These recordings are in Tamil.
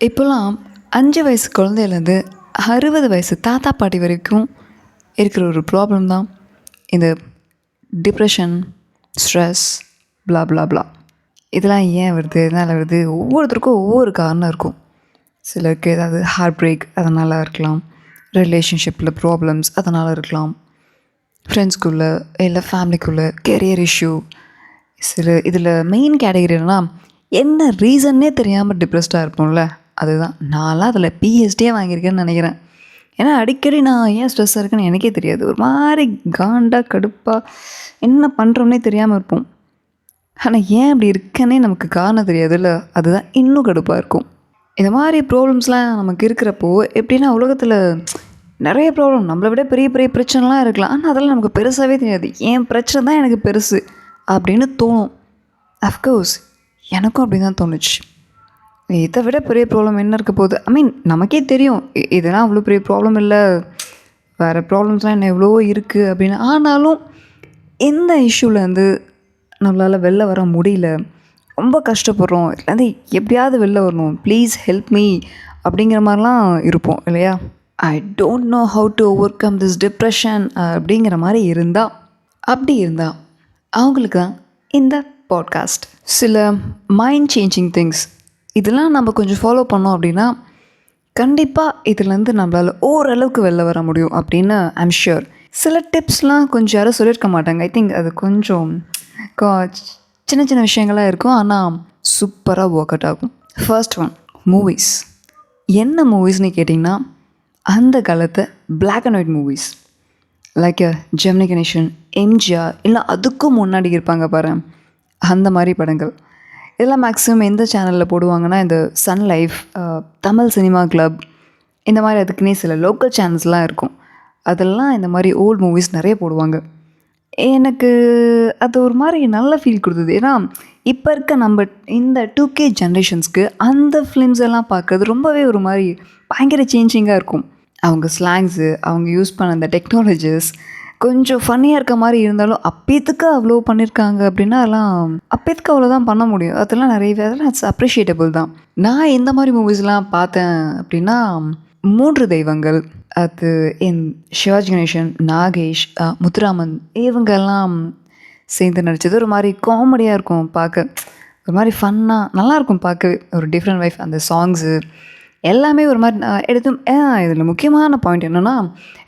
இப்போலாம் அஞ்சு வயசு குழந்தையிலேருந்து அறுபது வயசு தாத்தா பாட்டி வரைக்கும் இருக்கிற ஒரு ப்ராப்ளம் தான் இந்த depression stress blah blah blah இதெல்லாம் ஏன் வருது? எதனால் வருது? ஒவ்வொருத்தருக்கும் ஒவ்வொரு காரணம் இருக்கும். சிலருக்கு ஏதாவது ஹார்ட் பிரேக் அதனால் இருக்கலாம். ரிலேஷன்ஷிப்பில் ப்ராப்ளம்ஸ் அதனால் இருக்கலாம். ஃப்ரெண்ட்ஸ்குள்ளே இல்லை ஃபேமிலிக்குள்ளே கெரியர் இஷ்யூ சில இதில் மெயின் கேட்டகரினா என்ன ரீசன்னே தெரியாமல் டிப்ரெஸ்டாக இருப்போம்ல. அதுதான். நான்லாம் அதில் பிஹெச்டியே வாங்கியிருக்கேன்னு நினைக்கிறேன். ஏன்னா அடிக்கடி நான் ஏன் ஸ்ட்ரெஸ்ஸாக இருக்கேன்னு எனக்கே தெரியாது. ஒரு மாதிரி காண்டாக கடுப்பாக என்ன பண்ணுறோம்னே தெரியாமல் இருப்போம். ஆனால் ஏன் அப்படி இருக்கேனே நமக்கு காரணம் தெரியாதுல்ல? அதுதான் இன்னும் கடுப்பாக இருக்கும். இந்த மாதிரி ப்ராப்ளம்ஸ்லாம் நமக்கு இருக்கிறப்போ எப்படின்னா உலகத்தில் நிறைய ப்ராப்ளம் நம்மளை விட பெரிய பெரிய பிரச்சனைலாம் இருக்கலாம். ஆனால் அதெல்லாம் நமக்கு பெருசாகவே தெரியாது. என் பிரச்சனை தான் எனக்கு பெருசு அப்படின்னு தோணும். அஃப்கோர்ஸ் எனக்கும் அப்படி தான் தோணுச்சு. இதை விட பெரிய ப்ராப்ளம் என்ன இருக்க போகுது? ஐ மீன் நமக்கே தெரியும். இதெல்லாம் அவ்வளோ பெரிய ப்ராப்ளம் இல்லை. வேறு ப்ராப்ளம்ஸ்லாம் என்ன எவ்வளோ இருக்குது அப்படின்னு. ஆனாலும் எந்த இஷ்யூலேருந்து நம்மளால் வெளில வர முடியல. ரொம்ப கஷ்டப்படுறோம். இதுலேருந்து எப்படியாவது வெளில வரணும். ப்ளீஸ் ஹெல்ப் மீ அப்படிங்கிற மாதிரிலாம் இருப்போம் இல்லையா? I don't know how to overcome this depression அப்படிங்கிற மாதிரி இருந்தால் அப்படி இருந்தால் அவங்களுக்கு தான் இந்த பாட்காஸ்ட் சில மைண்ட் சேஞ்சிங் திங்ஸ் இதெல்லாம் நம்ம கொஞ்சம் ஃபாலோ பண்ணோம் அப்படின்னா கண்டிப்பாக இதுலேருந்து நம்மளால் ஓரளவுக்கு வெளில வர முடியும் அப்படின்னு ஐம் ஷியூர் சில டிப்ஸ்லாம் கொஞ்சம் யாரும் சொல்லியிருக்க மாட்டாங்க. ஐ திங்க் அது கொஞ்சம் கா- சின்ன சின்ன விஷயங்களாக இருக்கும். ஆனால் சூப்பராக ஒர்க் அவுட் ஆகும். ஃபர்ஸ்ட் ஒன் மூவிஸ் என்ன மூவிஸ்னு கேட்டிங்கன்னா அந்த காலத்து black and white movies like Gemini Ganesan MGR இல்லை அதுக்கும் முன்னாடி இருப்பாங்க பாரு அந்த மாதிரி படங்கள். இதெல்லாம் மேக்ஸிமம் எந்த சேனலில் போடுவாங்கன்னா இந்த Sun Life Tamil cinema club இந்த மாதிரி அதுக்குன்னே சில லோக்கல் சேனல்ஸ்லாம் இருக்கும். அதெல்லாம் இந்த மாதிரி ஓல்டு மூவிஸ் நிறைய போடுவாங்க. எனக்கு அது ஒரு மாதிரி நல்ல ஃபீல் கொடுத்தது. ஏன்னா இப்போ இருக்க நம்ம இந்த டூ கே ஜென்ரேஷன்ஸ்க்கு அந்த ஃபிலிம்ஸ் எல்லாம் பார்க்குறது ரொம்பவே ஒரு மாதிரி பயங்கர சேஞ்சிங்காக இருக்கும். அவங்க ஸ்லாங்ஸு அவங்க யூஸ் பண்ண அந்த டெக்னாலஜிஸ் கொஞ்சம் ஃபன்னியாக இருக்க மாதிரி இருந்தாலும் அப்பேத்துக்கு அவ்வளோ பண்ணியிருக்காங்க அப்படின்னா அதெல்லாம் அப்பேத்துக்கு அவ்வளோதான் பண்ண முடியும். அதெல்லாம் நிறையவே அதெல்லாம் இட்ஸ் அப்ரிஷியேட்டபிள் தான். நான் எந்த மாதிரி மூவிஸ்லாம் பார்த்தேன் அப்படின்னா மூன்று தெய்வங்கள். அது என் சிவாஜி கணேசன் நாகேஷ் முத்துராமன் இவங்கெல்லாம் சேர்ந்து நடித்தது ஒரு மாதிரி காமெடியாக இருக்கும் பார்க்க. ஒரு மாதிரி ஃபன்னாக நல்லாயிருக்கும் பார்க்கவே. ஒரு டிஃப்ரெண்ட் வைஃப் அந்த சாங்ஸு எல்லாமே ஒரு மாதிரி எடுத்து இதில் முக்கியமான பாயிண்ட் என்னென்னா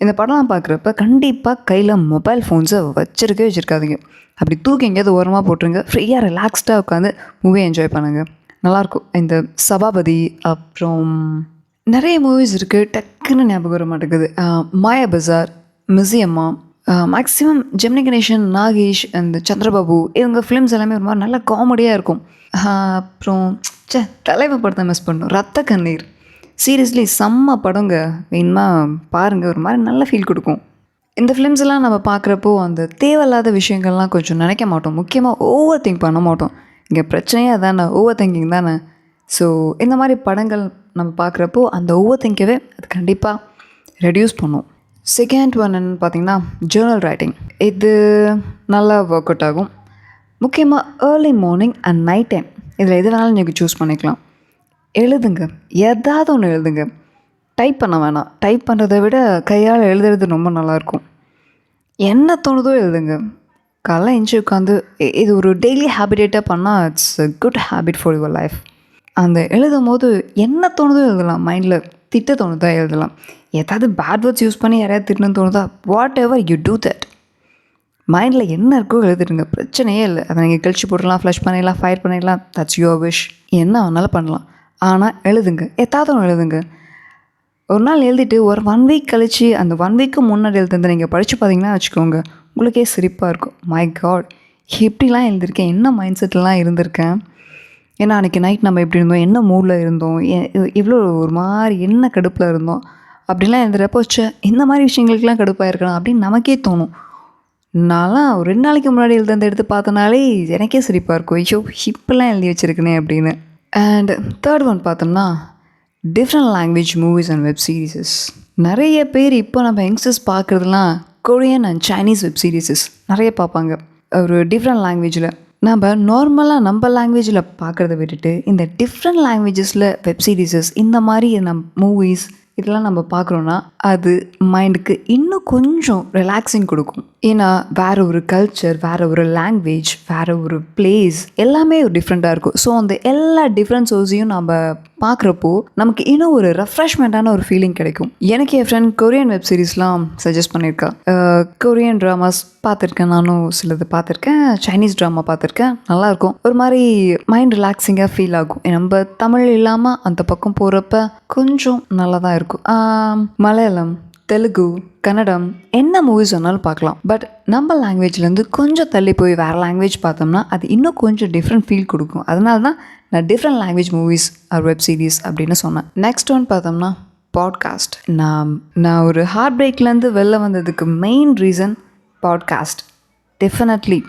இந்த படம்லாம் பார்க்குறப்ப கண்டிப்பாக கையில் மொபைல் ஃபோன்ஸை வச்சிருக்கவே வச்சுருக்காதீங்க. அப்படி தூக்கி எங்கேயாவது ஓரமாக போட்டுருங்க ஃப்ரீயாக ரிலாக்ஸ்டாக உட்காந்து மூவி என்ஜாய் பண்ணுங்கள் நல்லாயிருக்கும் இந்த சபாபதி அப்புறம் நிறைய மூவிஸ் இருக்குது டக்குன்னு ஞாபகம் வர மாட்டேங்குது. மாயா பஜார் மியூசியம்மா மேக்ஸிமம் ஜெமினி கணேசன் நாகேஷ் அந்த சந்திரபாபு இவங்க ஃபிலிம்ஸ் எல்லாமே ஒரு மாதிரி நல்ல காமெடியாக இருக்கும். அப்புறம் ச்சே தலைவர் படத்தை மிஸ் பண்ணும். ரத்த கண்ணீர். சீரியஸ்லி செம்ம படங்க. வேணுமா பாருங்கள் ஒரு மாதிரி நல்ல ஃபீல் கொடுக்கும். இந்த ஃபிலிம்ஸ் எல்லாம் நம்ம பார்க்குறப்போ அந்த தேவையில்லாத விஷயங்கள்லாம் கொஞ்சம் நினைக்க மாட்டோம். முக்கியமாக ஓவர் திங்க் பண்ண மாட்டோம். இங்கே பிரச்சனையே அதானே ஓவர் திங்கிங் தானே. ஸோ இந்த மாதிரி படங்கள் நம்ம பார்க்குறப்போ அந்த ஓவர் திங்கவே அது கண்டிப்பாக ரெடியூஸ் பண்ணும். செகண்ட் ஒன் என்னன்னு பார்த்தீங்கன்னா ஜேர்னல் ரைட்டிங் இது நல்லா ஒர்க் அவுட் ஆகும். முக்கியமாக early morning and night time இதில் எது வேணாலும் நீங்கள் சூஸ் பண்ணிக்கலாம். எழுதுங்க. ஏதாவது ஒன்று எழுதுங்க. டைப் பண்ண வேணாம். டைப் பண்ணுறதை விட கையால் எழுதுறது ரொம்ப நல்லாயிருக்கும். என்ன தோணுதோ எழுதுங்க. காலைல எஞ்சி உட்காந்து இது ஒரு டெய்லி ஹேபிடேட்டாக பண்ணால் it's a good habit for your life அந்த எழுதும் போது என்ன தோணுதோ எழுதலாம். மைண்டில் திட்ட தோணுதா எழுதலாம். ஏதாவது பேட் வேர்ட்ஸ் யூஸ் பண்ணி யாரையாவது திட்டணும்னு தோணுதா? Whatever you do that மைண்டில் என்ன இருக்கோ எழுதிடுங்க. பிரச்சனையே இல்லை. அதை நீங்கள் கழிச்சு போடலாம் ஃப்ளஷ் பண்ணிடலாம் ஃபயர் பண்ணிடலாம். தட்ஸ் யுவர் விஷ் என்ன வேணாலும் பண்ணலாம். ஆனால் எழுதுங்க. ஏதாவது ஒன்று எழுதுங்க. ஒரு நாள் எழுதிட்டு ஒரு ஒன் வீக் கழிச்சு அந்த ஒன் வீக்கு முன்னாடி எழுதுனதை நீங்கள் படித்து பார்த்தீங்கன்னா வச்சுக்கோங்க உங்களுக்கே சிரிப்பாக இருக்கும். மை காட் எப்படிலாம் எழுதியிருக்கேன்? என்ன மைண்ட் செட்லாம் இருந்திருக்கேன்? ஏன்னா அன்றைக்கி நைட் நம்ம எப்படி இருந்தோம்? என்ன மூடில் இருந்தோம்? எ- இவ்வளோ ஒரு மாதிரி என்ன கடுப்பில் இருந்தோம்? அப்படிலாம் எழுதுறப்போ ச்சே இந்த மாதிரி விஷயங்களுக்கெல்லாம் கடுப்பாக இருக்கலாம் அப்படின்னு நமக்கே தோணும். நான்லாம் ஒரு ரெண்டு நாளைக்கு முன்னாடி எழுதுனதை எடுத்து பார்த்தனாலே எனக்கே சிரிப்பாக இருக்கும். ஐயோ இப்பெல்லாம் எழுதி வச்சுருக்கனே அப்படின்னு. அண்ட் தேர்ட் ஒன் பார்த்தோம்னா different language movies and web series நிறைய பேர் இப்போ நம்ம youngsters பார்க்குறதுலாம் Korean and Chinese web series நிறைய பார்ப்பாங்க. ஒரு டிஃப்ரெண்ட் லாங்குவேஜில் நம்ம நார்மலாக நம்ம லாங்குவேஜில் பார்க்குறத விட்டுட்டு இந்த டிஃப்ரெண்ட் லாங்குவேஜஸில் வெப் சீரிஸஸ் இந்த மாதிரி நம் மூவிஸ் இதெல்லாம் நம்ம பார்க்குறோன்னா அது மைண்டுக்கு இன்னும் கொஞ்சம் ரிலாக்ஸிங் கொடுக்கும். ஏன்னா வேறு ஒரு கல்ச்சர் வேறு ஒரு லாங்குவேஜ் வேறு ஒரு பிளேஸ் எல்லாமே ஒரு டிஃப்ரெண்ட்டாக இருக்கும். ஸோ அந்த எல்லா டிஃப்ரென்ஸஸையும் நம்ம பார்க்குறப்போ நமக்கு இன்னும் ஒரு ரெஃப்ரெஷ்மெண்ட்டான ஒரு ஃபீலிங் கிடைக்கும். எனக்கு என் ஃப்ரெண்ட் கொரியன் வெப் சீரிஸ்லாம் சஜஸ்ட் பண்ணியிருக்கா. கொரியன் ட்ராமாஸ் பார்த்துருக்கேன் நானும் சிலது பார்த்துருக்கேன். சைனீஸ் ட்ராமா பார்த்துருக்கேன் நல்லாயிருக்கும். ஒரு மாதிரி மைண்ட் ரிலாக்ஸிங்காக ஃபீல் ஆகும். நம்ம தமிழ் இல்லாமல் அந்த பக்கம் போகிறப்ப கொஞ்சம் நல்லா தான் இருக்கும் மலையாளம். தெலுங்கு கன்னடம் என்ன மூவிஸ் வேணாலும் பார்க்கலாம். பட் நம்ம லாங்குவேஜ்லேருந்து கொஞ்சம் தள்ளி போய் வேறு லாங்குவேஜ் பார்த்தோம்னா அது இன்னும் கொஞ்சம் டிஃப்ரெண்ட் ஃபீல் கொடுக்கும். அதனால தான் நான் different language movies or web series அப்படின்னு சொன்னேன். நெக்ஸ்ட் ஒன் பார்த்தோம்னா பாட்காஸ்ட் நான் நான் ஒரு ஹார்ட் பிரேக்லேருந்து வெளில வந்ததுக்கு மெயின் ரீசன் பாட்காஸ்ட் டெஃபினெட்லி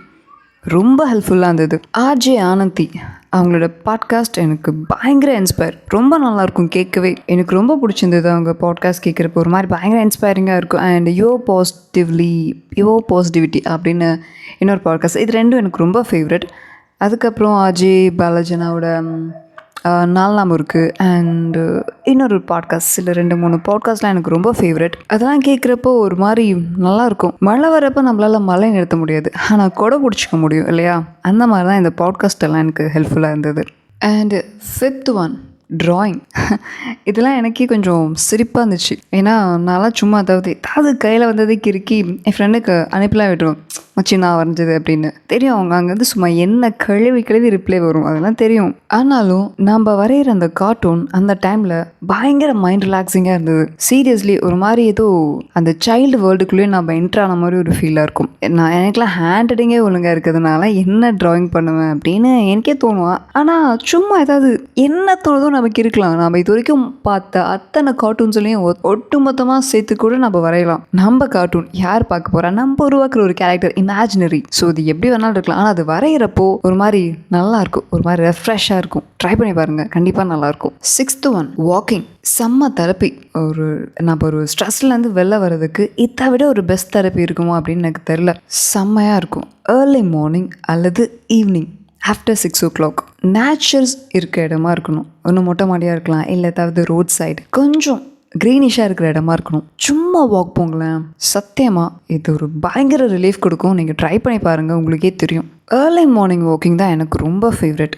ரொம்ப ஹெல்ப்ஃபுல்லாக இருந்தது. ஆர்ஜே ஆனந்தி அவங்களோட பாட்காஸ்ட் எனக்கு பயங்கர இன்ஸ்பயர் ரொம்ப நல்லாயிருக்கும் கேட்கவே. எனக்கு ரொம்ப பிடிச்சிருந்தது அவங்க பாட்காஸ்ட் கேட்குறப்ப. ஒரு மாதிரி பயங்கர இன்ஸ்பைரிங்காக இருக்கும். And yo positively yo positivity அப்படின்னு இன்னொரு பாட்காஸ்ட் இது ரெண்டும் எனக்கு ரொம்ப ஃபேவரட் அதுக்கப்புறம் அஜய் பாலாஜனாவோட நாலு நாம் இருக்குது அண்டு இன்னொரு பாட்காஸ்ட் இல்லை ரெண்டு மூணு பாட்காஸ்ட்லாம் எனக்கு ரொம்ப ஃபேவரட் அதெல்லாம் கேட்குறப்போ ஒரு மாதிரி நல்லாயிருக்கும் மழை வரப்போ நம்மளால் மழை நிறுத்த முடியாது. ஆனால் கொடை பிடிச்சிக்க முடியும் இல்லையா? அந்த மாதிரி தான் இந்த பாட்காஸ்ட் எல்லாம் எனக்கு ஹெல்ப்ஃபுல்லாக இருந்தது. அண்டு ஃபிஃப்த் ஒன் ட்ராயிங் இதெல்லாம் எனக்கே கொஞ்சம் சிரிப்பாக இருந்துச்சு. ஏன்னா நான்லாம் சும்மா அதாவது ஏதாவது கையில் வந்ததே கிறுக்கி என் ஃப்ரெண்டுக்கு அனுப்பிலாம் விட்டுருவேன். மச்சி நான் வரைஞ்சது அப்படின்னு. தெரியும் அவங்க அங்கேருந்து சும்மா என்ன கழுவி கழுவி ரிப்ளை வரும். அதெல்லாம் தெரியும். ஆனாலும் நம்ம வரைகிற அந்த கார்ட்டூன் அந்த டைமில் பயங்கர மைண்ட் ரிலாக்ஸிங்காக இருந்தது. சீரியஸ்லி ஒரு மாதிரி ஏதோ அந்த சைல்டு வேர்ல்டுக்குள்ளேயே நம்ம என்ட்ரு ஆன மாதிரி ஒரு ஃபீலாக இருக்கும். நான் எனக்குலாம் ஹேண்ட் ரைட்டிங்கே ஒழுங்காக இருக்கிறதுனால என்ன ட்ராயிங் பண்ணுவேன் அப்படின்னு எனக்கே தோணும் ஆனால் சும்மா ஏதாவது என்ன தோணுதோ நமக்கு இருக்கலாம். நம்ம இது வரைக்கும் பார்த்த அத்தனை கார்ட்டூன்ஸ்லையும் ஒட்டுமொத்தமாக சேர்த்து கூட நம்ம வரையலாம். நம்ம கார்ட்டூன் யார் பார்க்க போகிறா நம்ம உருவாக்குற ஒரு கேரக்டர் இமேஜினரி ஸோ இது எப்படி வேணாலும் இருக்கலாம். ஆனால் அது வரைகிறப்போ ஒரு மாதிரி நல்லா இருக்கும். ஒரு மாதிரி ரெஃப்ரெஷ்ஷாக இருக்கும். ட்ரை பண்ணி பாருங்கள் கண்டிப்பாக நல்லாயிருக்கும் சிக்ஸ்த்து ஒன் வாக்கிங் செம்ம தெரப்பி. ஒரு நம்ம ஒரு ஸ்ட்ரெஸ்லேருந்து வெளில வர்றதுக்கு இதை விட ஒரு பெஸ்ட் தெரப்பி இருக்குமோ அப்படின்னு எனக்கு தெரில செம்மையாக இருக்கும். ஏர்லி மார்னிங் அல்லது evening after six o'clock nature's இருக்க இடமா இருக்கணும். ஒன்று மொட்டை மாடியாக இருக்கலாம். இல்லை ஏதாவது ரோட் சைடு கொஞ்சம் க்ரீனிஷாக இருக்கிற இடமா இருக்கணும். சும்மா வாக் போங்களேன். சத்தியமாக இது ஒரு பயங்கர ரிலீஃப் கொடுக்கும். நீங்கள் ட்ரை பண்ணி பாருங்கள் உங்களுக்கே தெரியும். ஏர்லி மார்னிங் வாக்கிங் தான் எனக்கு ரொம்ப ஃபேவரெட்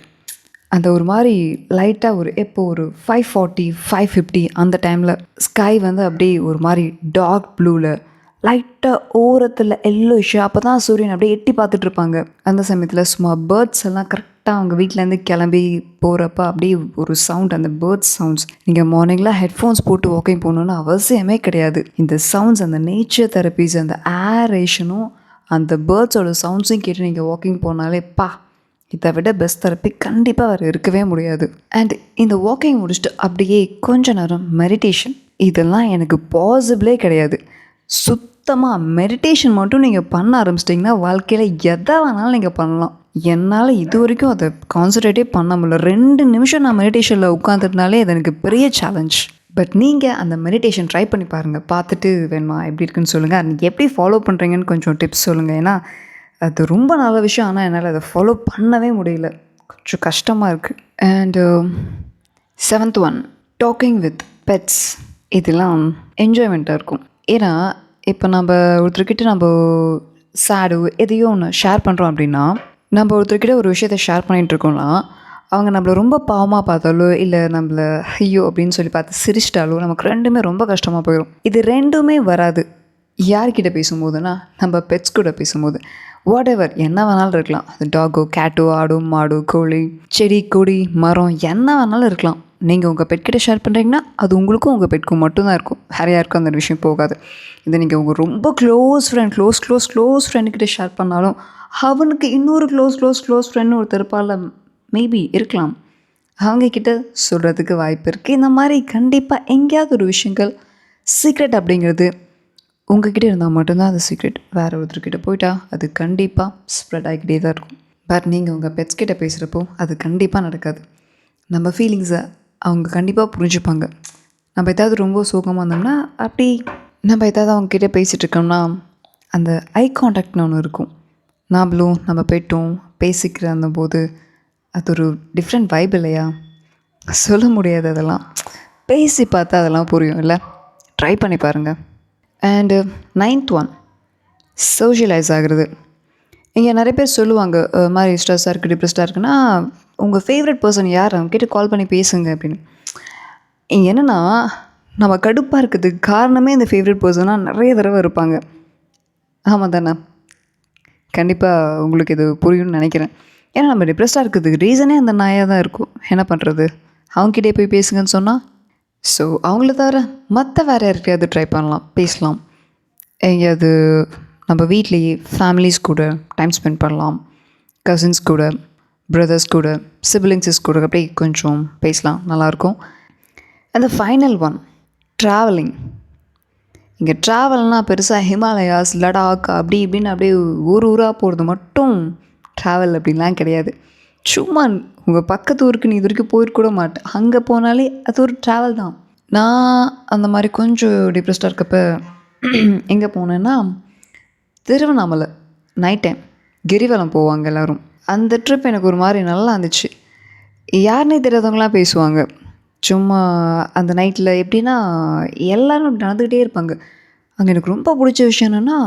அந்த ஒரு மாதிரி லைட்டாக ஒரு எப்போ ஒரு ஃபைவ் ஃபார்ட்டி ஃபைவ் ஃபிஃப்டி அந்த டைமில் ஸ்கை வந்து அப்படியே ஒரு மாதிரி டார்க் ப்ளூவில் லைட்டாக ஓரத்தில் எல்லோ இஷ்யூ அப்போ தான் சூரியன் அப்படியே எட்டி பார்த்துட்ருப்பாங்க அந்த சமயத்தில் சும்மா பேர்ட்ஸ் எல்லாம் கரெக்ட் கரெக்டாக அவங்க வீட்டிலேருந்து கிளம்பி போகிறப்ப அப்படியே ஒரு சவுண்ட் அந்த பேர்ட்ஸ் சவுண்ட்ஸ் நீங்கள் மார்னிங்கில் ஹெட்ஃபோன்ஸ் போட்டு வாக்கிங் போகணுன்னு அவசியமே கிடையாது. இந்த சவுண்ட்ஸ் அந்த நேச்சர் தெரப்பீஸ் அந்த ஏரேஷனும் அந்த பேர்ட்ஸோட சவுண்ட்ஸையும் கேட்டு நீங்கள் வாக்கிங் போனாலே பா இதை விட பெஸ்ட் தெரப்பி கண்டிப்பாக வேறு இருக்கவே முடியாது. அண்ட் இந்த வாக்கிங் முடிச்சுட்டு அப்படியே கொஞ்ச நேரம் மெடிடேஷன் இதெல்லாம் எனக்கு பாசிபிளே கிடையாது. சுத்தமாக மெடிடேஷன் மட்டும் நீங்கள் பண்ண ஆரம்பிச்சிட்டிங்கன்னா வாழ்க்கையில் எதை வேணாலும் நீங்கள் பண்ணலாம். என்னால் இது வரைக்கும் அதை கான்சன்ட்ரேட்டே பண்ண முடியல. ரெண்டு நிமிஷம் நான் மெடிடேஷனில் உட்காந்துருந்தாலே அது எனக்கு பெரிய சேலஞ்ச் பட் நீங்கள் அந்த மெடிடேஷன் ட்ரை பண்ணி பாருங்கள் பார்த்துட்டு வேணுமா? எப்படி இருக்குன்னு சொல்லுங்கள் அது எப்படி ஃபாலோ பண்ணுறீங்கன்னு கொஞ்சம் டிப்ஸ் சொல்லுங்கள் ஏன்னா அது ரொம்ப நல்ல விஷயம். ஆனால் என்னால் அதை ஃபாலோ பண்ணவே முடியல. கொஞ்சம் கஷ்டமாக இருக்குது and seventh one talking with pets இதெல்லாம் என்ஜாய்மெண்ட்டாக இருக்கும். ஏன்னா இப்போ நம்ம ஒருத்தர்கிட்ட நம்ம சேடு எதையோ ஒன்று ஷேர் பண்ணுறோம் அப்படின்னா நம்ம ஒருத்தர்கிட்ட ஒரு விஷயத்தை ஷேர் பண்ணிகிட்டு இருக்கோம்னா அவங்க நம்மளை ரொம்ப பாவமாக பார்த்தாலோ இல்லை நம்மளை ஐயோ அப்படின்னு சொல்லி பார்த்து சிரிச்சிட்டாலோ நமக்கு ரெண்டுமே ரொம்ப கஷ்டமாக போயிடும் இது ரெண்டுமே வராது. யார்கிட்ட பேசும்போதுன்னா நம்ம பெட்ஸ் கூட பேசும்போது. வாட் எவர் என்ன வேணாலும் இருக்கலாம். அது டாகோ கேட்டோ ஆடோ மாடோ கோழி செடி கொடி மரம் என்ன வேணாலும் இருக்கலாம். நீங்கள் உங்கள் பெட்கிட்ட ஷேர் பண்ணுறீங்கன்னா அது உங்களுக்கும் உங்கள் பெட்க்கும் மட்டும்தான் இருக்கும். வேறு யாருக்கும் அந்த விஷயம் போகாது. இதை நீங்கள் உங்கள் ரொம்ப close friend close close close ஃப்ரெண்டுக்கிட்ட share பண்ணாலும் அவனுக்கு இன்னொரு க்ளோஸ் க்ளோஸ் க்ளோஸ் ஃப்ரெண்ட் ஒருத்தர் இருப்பால மேபி இருக்கலாம். அவங்க கிட்ட சொல்கிறதுக்கு வாய்ப்பு இருக்குது இந்த மாதிரி கண்டிப்பாக எங்கேயாவது ஒரு விஷயங்கள் சீக்ரெட் அப்படிங்கிறது உங்ககிட்ட இருந்தால் மட்டும்தான் அது சீக்ரெட் வேறு ஒருத்தர்கிட்ட போயிட்டா அது கண்டிப்பாக ஸ்ப்ரெட் ஆகிக்கிட்டே தான் இருக்கும். பட் நீங்கள் உங்கள் பெட்ஸ் கிட்ட பேசுகிறப்போ அது கண்டிப்பாக நடக்காது. நம்ம ஃபீலிங்ஸை அவங்க கண்டிப்பாக புரிஞ்சுப்பாங்க. நம்ம ஏதாவது ரொம்ப சோகமாக இருந்தோம்னா அப்படி நம்ம ஏதாவது அவங்கக்கிட்ட பேசிகிட்டு இருக்கோம்னா அந்த ஐ காண்டாக்ட்னு ஒன்று இருக்கும். நாமளும் நம்ம பெட்டும் பேசிக்கிற அந்த போது அது ஒரு டிஃப்ரெண்ட் வைப் இல்லையா? சொல்ல முடியாது அதெல்லாம். பேசி பார்த்தா அதெல்லாம் புரியும் இல்லை? ட்ரை பண்ணி பாருங்கள் அண்டு நைன்த் ஒன் சோஷியலைஸ் ஆகிறது. இங்கே நிறைய பேர் சொல்லுவாங்க மாதிரி ஸ்ட்ரெஸ்ஸாக இருக்குது டிப்ரெஸ்டாக இருக்குன்னா உங்கள் ஃபேவரட் பர்சன் யார்? அவங்க கிட்ட கால் பண்ணி பேசுங்க அப்படின்னு. இங்கே என்னென்னா நம்ம கடுப்பாக இருக்கிறதுக்கு காரணமே இந்த ஃபேவரட் பர்சனாக நிறைய தடவை இருப்பாங்க. ஆமாம் தானே? கண்டிப்பாக உங்களுக்கு இது புரியும்னு நினைக்கிறேன். ஏன்னா நம்ம டிப்ரெஸ்டாக இருக்கிறதுக்கு ரீசனே அந்த நாயாக தான் இருக்கும். என்ன பண்ணுறது அவங்ககிட்டே போய் பேசுங்கன்னு சொன்னால் ஸோ அவங்கள தவிர மற்ற வேறு யாருக்கையாவது ட்ரை பண்ணலாம் பேசலாம். எங்கேயாவது நம்ம வீட்லேயே ஃபேமிலிஸ் கூட டைம் ஸ்பெண்ட் பண்ணலாம். கசின்ஸ் கூட பிரதர்ஸ் கூட சிப்ளிங்ஸஸ் கூட அப்படியே கொஞ்சம் பேசலாம். நல்லாயிருக்கும் அந்த ஃபைனல் ஒன் ட்ராவலிங் இங்கே ட்ராவல்னால் பெருசாக ஹிமாலயாஸ் லடாக் அப்படி இப்படின்னு அப்படியே ஊர் ஊராக போகிறது மட்டும் ட்ராவல் அப்படின்லாம் கிடையாது. சும்மா உங்கள் பக்கத்து ஊருக்கு நீ இது வரைக்கும் போயிருக்க கூட மாட்டேன் அங்கே போனாலே அது ஒரு ட்ராவல் தான். நான் அந்த மாதிரி கொஞ்சம் டிப்ரெஸ்டாக இருக்கப்ப எங்கே போனேன்னா திருவண்ணாமலை நைட் டைம் கிரிவலம் போவாங்க எல்லோரும். அந்த ட்ரிப் எனக்கு ஒரு மாதிரி நல்லா இருந்துச்சு. யாருனே தெரியாதவங்களாம் பேசுவாங்க. சும்மா அந்த நைட்டில் எப்படின்னா எல்லோரும் அப்படி நடந்துக்கிட்டே இருப்பாங்க. அங்கே எனக்கு ரொம்ப பிடிச்ச விஷயம் என்னென்னா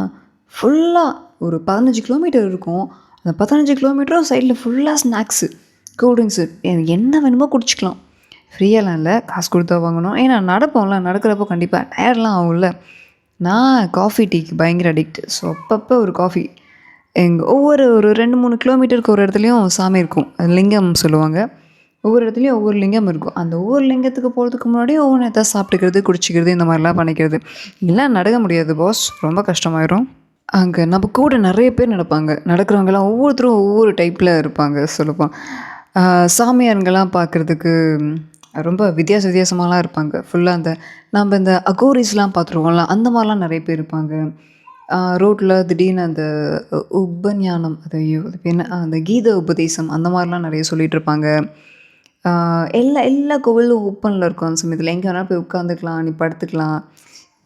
ஃபுல்லாக ஒரு பதினஞ்சு கிலோமீட்டர் இருக்கும். அந்த பதினஞ்சு கிலோமீட்டரும் சைடில் ஃபுல்லாக ஸ்நாக்ஸு கூல்ட்ரிங்க்ஸு எனக்கு என்ன வேணுமோ குடிச்சிக்கலாம். ஃப்ரீயெல்லாம் இல்லை காசு கொடுத்தா வாங்கணும். ஏன்னா நடப்போம்ல நடக்கிறப்போ கண்டிப்பாக டயர்லாம் ஆகும்ல. நான் காஃபி டீக்கு பயங்கர அடிக்ட் ஸோ அப்பப்போ ஒரு காஃபி எங்கள் ஒவ்வொரு ஒரு ரெண்டு மூணு கிலோமீட்டருக்கு ஒரு இடத்துலையும் சாமி இருக்கும். லிங்கம் சொல்லுவாங்க. ஒவ்வொரு இடத்துலையும் ஒவ்வொரு லிங்கம் இருக்கும். அந்த ஒவ்வொரு லிங்கத்துக்கு போகிறதுக்கு முன்னாடி ஒவ்வொன்று நேரத்தை சாப்பிட்டுக்கிறது குடிச்சிக்கிறது இந்த மாதிரிலாம் பண்ணிக்கிறது. இதெல்லாம் நடக்க முடியாது பாஸ் ரொம்ப கஷ்டமாயிரும். அங்கே நம்ம கூட நிறைய பேர் நடப்பாங்க. நடக்கிறவங்கலாம் ஒவ்வொருத்தரும் ஒவ்வொரு டைப்பில் இருப்பாங்க சொல்லப்போம் சாமியாருங்கெல்லாம் பார்க்குறதுக்கு ரொம்ப வித்தியாச வித்தியாசமாலாம் இருப்பாங்க. ஃபுல்லாக அந்த நம்ம இந்த அகோரிஸ்லாம் பார்த்துருவோம்ல அந்த மாதிரிலாம் நிறைய பேர் இருப்பாங்க. ரோட்டில் திடீர்னு அந்த உபஞானம் அது ஐயோ அது என்ன? அந்த கீத உபதேசம் அந்த மாதிரிலாம் நிறைய சொல்லிகிட்டு இருப்பாங்க. எல்லா எல்லா கோவிலும் ஓப்பனில் இருக்கும் அந்த சமயத்தில். எங்கே வேணாலும் போய் உட்காந்துக்கலாம் நீ படுத்துக்கலாம்.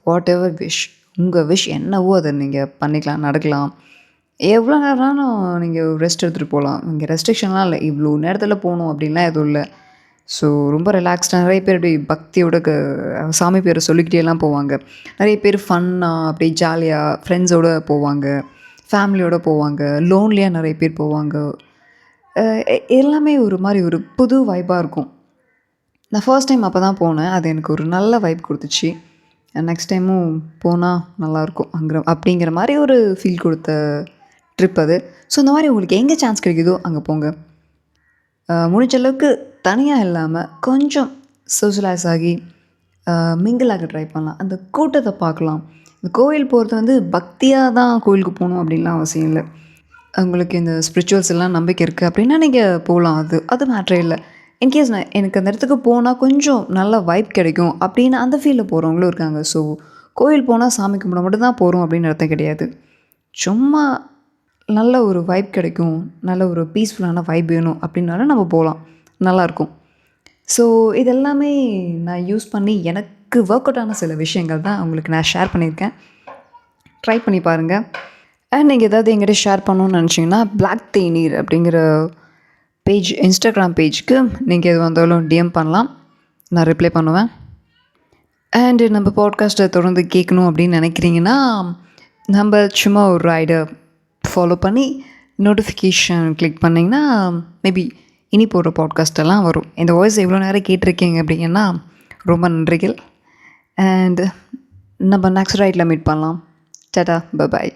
வாட் எவர் விஷ் உங்கள் விஷ் என்னவோ அதை நீங்கள் பண்ணிக்கலாம் நடக்கலாம். எவ்வளோ நேரம்னாலும் நீங்கள் ரெஸ்ட் எடுத்துகிட்டு போகலாம் இங்கே ரெஸ்ட்ரிக்ஷன்லாம் இல்லை. இவ்வளோ நேரத்தில் போகணும் அப்படின்லாம் எதுவும் இல்லை. ஸோ ரொம்ப ரிலாக்ஸ்டாக நிறைய பேர் அப்படி பக்தியோட க சாமி பேரை சொல்லிக்கிட்டே எல்லாம் போவாங்க. நிறைய பேர் ஃபன்னாக அப்படியே ஜாலியாக ஃப்ரெண்ட்ஸோடு போவாங்க. ஃபேமிலியோடு போவாங்க. லோன்லியாக நிறைய பேர் போவாங்க. எல்லாமே ஒரு மாதிரி ஒரு புது வைப்பாக இருக்கும். நான் ஃபர்ஸ்ட் டைம் அப்போ தான் போனேன். அது எனக்கு ஒரு நல்ல வைப் கொடுத்துச்சு. நெக்ஸ்ட் டைமும் போனால் நல்லாயிருக்கும். அங்கே அப்படிங்கிற மாதிரி ஒரு ஃபீல் கொடுத்த ட்ரிப் அது. ஸோ இந்த மாதிரி உங்களுக்கு எங்கே சான்ஸ் கிடைக்குதோ அங்கே போங்க. முடிஞ்ச அளவுக்கு தனியாக இல்லாமல் கொஞ்சம் சோஷியலைஸ் ஆகி மிங்கிள் ஆக ட்ரை பண்ணலாம். அந்த கூட்டத்தை பார்க்கலாம். இந்த கோயில் போகிறது வந்து பக்தியாக தான் கோயிலுக்கு போகணும் அப்படின்லாம் அவசியம் இல்லை. உங்களுக்கு இந்த ஸ்பிரிச்சுவல்ஸ் எல்லாம் நம்பிக்கை இருக்குது அப்படின்னா நீங்கள் போகலாம் அது அது மேட்ரே இல்லை. இன்கேஸ் நான் எனக்கு அந்த இடத்துக்கு போனால் கொஞ்சம் நல்ல வைப் கிடைக்கும் அப்படின்னு அந்த ஃபீலில் போகிறவங்களும் இருக்காங்க. ஸோ கோயில் போனால் சாமி கும்பிட மட்டும்தான் போகிறோம் அப்படின்னு அர்த்தம் கிடையாது. சும்மா நல்ல ஒரு வைப் கிடைக்கும் நல்ல ஒரு பீஸ்ஃபுல்லான வைப் வேணும் அப்படின்னாலும் நம்ம போகலாம் நல்லாயிருக்கும் ஸோ இதெல்லாமே நான் யூஸ் பண்ணி எனக்கு ஒர்க் அவுட் ஆன சில விஷயங்கள் தான் உங்களுக்கு நான் ஷேர் பண்ணியிருக்கேன். ட்ரை பண்ணி பாருங்கள் அண்ட் நீங்கள் ஏதாவது எங்கிட்ட ஷேர் பண்ணணும்னு நினச்சிங்கன்னா பிளாக் தேநீர் அப்படிங்கிற பேஜ் இன்ஸ்டாகிராம் பேஜ்க்கு நீங்கள் எது வந்தாலும் டிஎம் பண்ணலாம். நான் ரிப்ளை பண்ணுவேன். அண்டு நம்ம பாட்காஸ்ட்டை தொடர்ந்து கேட்கணும் அப்படின்னு நினைக்கிறீங்கன்னா நம்ம சும்மா ஒரு ரைடை ஃபாலோ பண்ணி நோட்டிஃபிகேஷன் கிளிக் பண்ணிங்கன்னா மேபி இனி போடுற பாட்காஸ்ட் எல்லாம் வரும். இந்த வாய்ஸ் எவ்வளோ நேரம் கேட்டிருக்கீங்க அப்படிங்கன்னா ரொம்ப நன்றிகள். அண்டு நம்ம நெக்ஸ்ட் ரைட்டில் மீட் பண்ணலாம். டாடா பபாய்